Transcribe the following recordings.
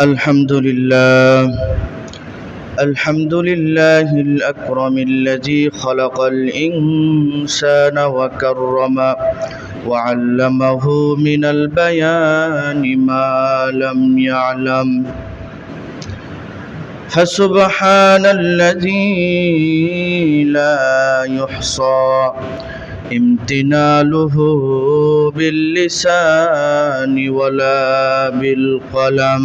الحمد لله الحمد لله الأكرم الذي خلق الإنسان وكرم وعلمه من البيان ما لم يعلم. فسبحان الذي لا يحصى امتناله باللسان ولا بالقلم.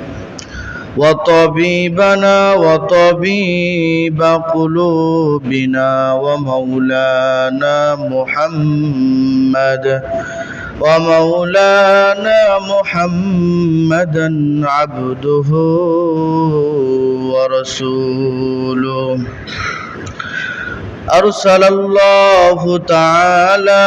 وطبيبنا وطبيب قلوبنا ومولانا محمد ومولانا محمدا عبده ورسوله أرسل الله تعالى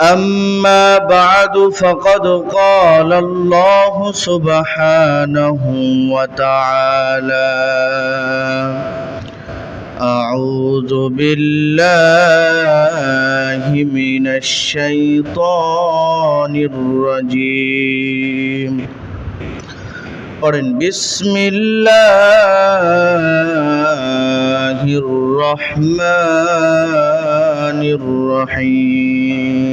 أما بعد فقد قال الله سبحانه وتعالى أعوذ بالله من الشيطان الرجيم قرن بسم الله الرحمن الرحيم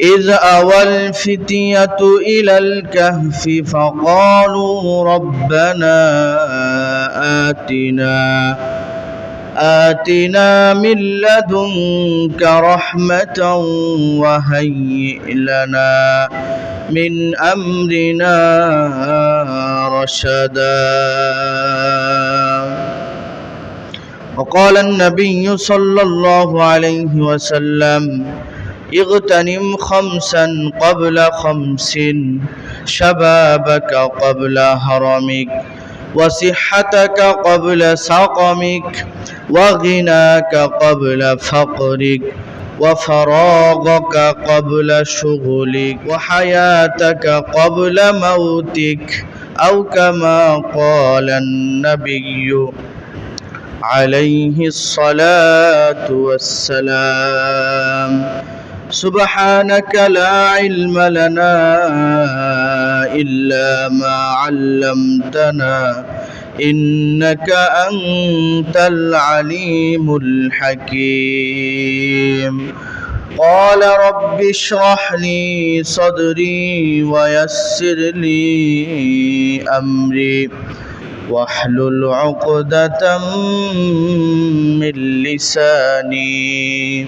إذ أوى الفتية إلى الكهف فقالوا ربنا آتنا آتنا من لدنك رحمة وهيئ لنا من أمرنا رشدا. وقال النبي صلى الله عليه وسلم اغتنم خمسا قبل خمس شبابك قبل هرمك وصحتك قبل سقمك وغناك قبل فقرك وفراغك قبل شغلك وحياتك قبل موتك أو كما قال النبي عليه الصلاة والسلام. سبحانك لا علم لنا إلا ما علمتنا إنك أنت العليم الحكيم قال رب اشرح لي صدري ويسر لي أمري واحلل عقدة من لساني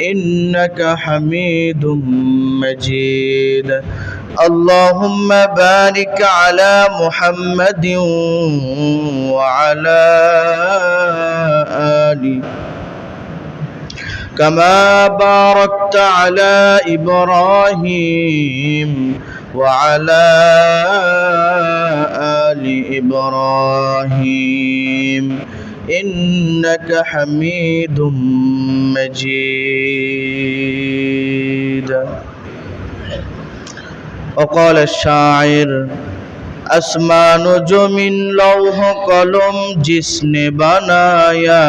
إنك حميد مجيد. اللهم بارك على محمد وعلى آل. كما باركت على إبراهيم وعلى آل إبراهيم. إنك حميد مجيد. وقال الشاعر আসমান জমিন লৌহ কলম জিসনে বানায়া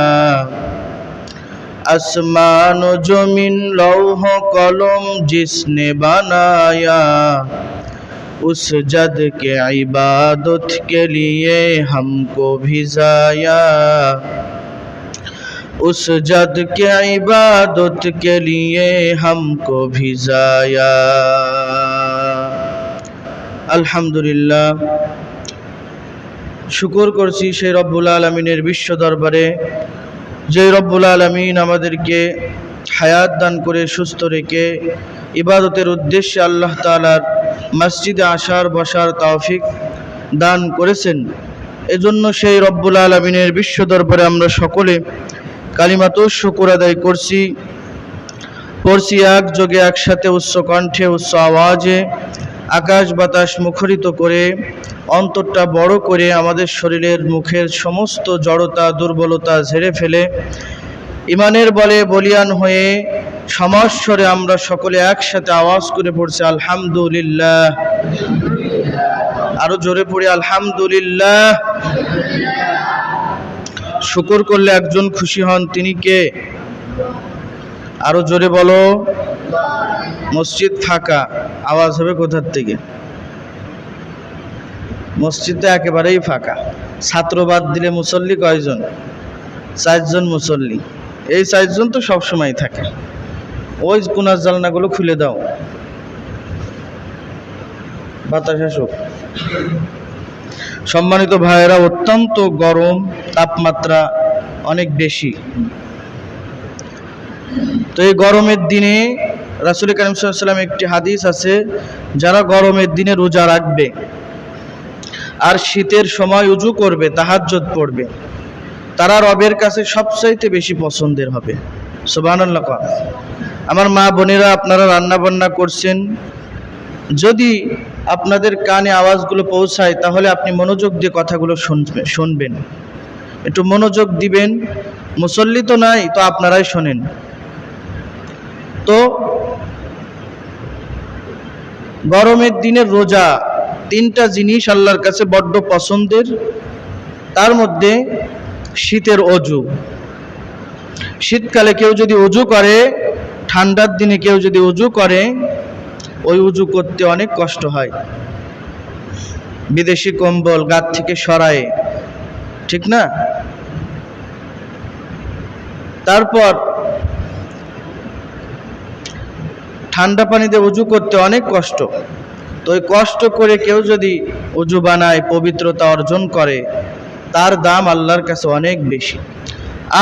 আসমান জমিন লৌহ কলম জিসনে বানায়া اس جد کے عبادت کے لیے ہم کو بھیزایا اس جد کے عبادت کے لیے ہم کو بھیزایا আলহামদুলিল্লাহ শুকুর করছি সেই রব্বুল আলমিনের বিশ্ব দরবারে যে রব্বুল আলমিন আমাদেরকে হায়াত দান করে, সুস্থ রেখে ইবাদতের উদ্দেশ্যে আল্লাহ তালার মসজিদে আসার, বসার তৌফিক দান করেছেন। এজন্য সেই রব্বুল আলমিনের বিশ্ব দরবারে আমরা সকলে কালিমাতো শুকুর আদায় করছি। পড়ছি এক যোগে একসাথে উচ্চ কণ্ঠে, উচ্চ আওয়াজে, আকাশ বাতাস মুখরিত করে, অন্তরটা বড় করে আমাদের শরীরের মুখের সমস্ত জড়তা, দুর্বলতা ঝেড়ে ফেলে, ইমানের বলে বলিয়ান হয়ে সমাস্বরে আমরা সকলে একসাথে আওয়াজ করে পড়ছি, আলহামদুলিল্লাহ। আরও জোরে পড়ি, আলহামদুলিল্লাহ। শুকুর করলে একজন খুশি হন, তিনি কে? আরও জোরে বলো, মসজিদ ফাঁকা, আওয়াজ হবে কোথার থেকে? মসজিদটা একেবারেই ফাঁকা। ছাত্র বাদ দিলে মুসল্লি কয়জন? চারজন মুসল্লি। এই চারজন তো সব সময় থাকে। ওই কোনার জালনাগুলো খুলে দাও। বাতাস আসুক। সম্মানিত ভাইয়েরা, অত্যন্ত গরম তাপমাত্রা অনেক বেশি। তো এই গরমের দিনে রাসুল করিম সাল্লাম একটি হাদিস আছে, যারা গরমের দিনে রোজা রাখবে আর শীতের সময় উজু করবে তাহাজ্জত পড়বে, তারা রবের কাছে সবচাইতে বেশি পছন্দের হবে। কর আমার মা বোনেরা আপনারা রান্না বান্না করছেন, যদি আপনাদের কানে আওয়াজগুলো পৌঁছায়, তাহলে আপনি মনোযোগ দিয়ে কথাগুলো শুনবে, শুনবেন। একটু মনোযোগ দিবেন, মুসল্লি তো নাই, তো আপনারাই শোনেন। তো, গরমের দিনের রোজা, তিনটা জিনিস আল্লাহর কাছে বড্ড পছন্দের, তার মধ্যে শীতের অজু। শীতকালে কেউ যদি অজু করে ঠান্ডার দিনে কেউ যদি উজু করে, ওই উজু করতে অনেক কষ্ট হয়। বিদেশি কম্বল গাত থেকে সরায়, ঠিক না? তারপর ঠান্ডা পানিতে উজু করতে অনেক কষ্ট। তো ওই কষ্ট করে কেউ যদি উজু বানায়, পবিত্রতা অর্জন করে, তার দাম আল্লাহর কাছে অনেক বেশি।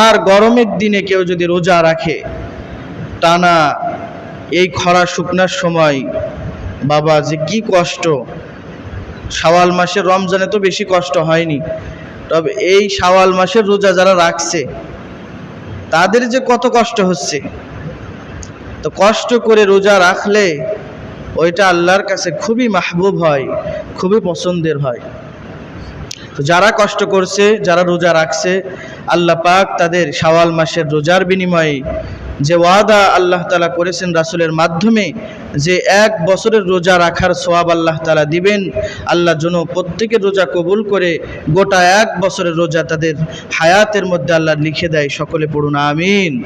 আর গরমের দিনে কেউ যদি রোজা রাখে টানা এই খরা শুকনার সময়, বাবা, যে কি কষ্ট। শাওয়াল মাসের রমজানে তো বেশি কষ্ট হয়নি। তবে এই শাওয়াল মাসের রোজা যারা রাখছে, তাদের যে কত কষ্ট হচ্ছে। তো কষ্ট করে রোজা রাখলে ওইটা আল্লাহর কাছে খুবই মাহবুব হয়, খুবই পছন্দের হয়। তো যারা কষ্ট করছে, যারা রোজা রাখছে, আল্লাহ পাক তাদের শাওয়াল মাসের রোজার বিনিময়ে যে ওয়াদা আল্লাহ তালা করেছেন রাসুলের মাধ্যমে, যে এক বছরের রোজা রাখার সোয়াব আল্লাহ তালা দিবেন, আল্লাহ যেন প্রত্যেকের রোজা কবুল করে গোটা এক বছরের রোজা তাদের হায়াতের মধ্যে আল্লাহ লিখে দেয়। সকলে পড়ুন, আমিন।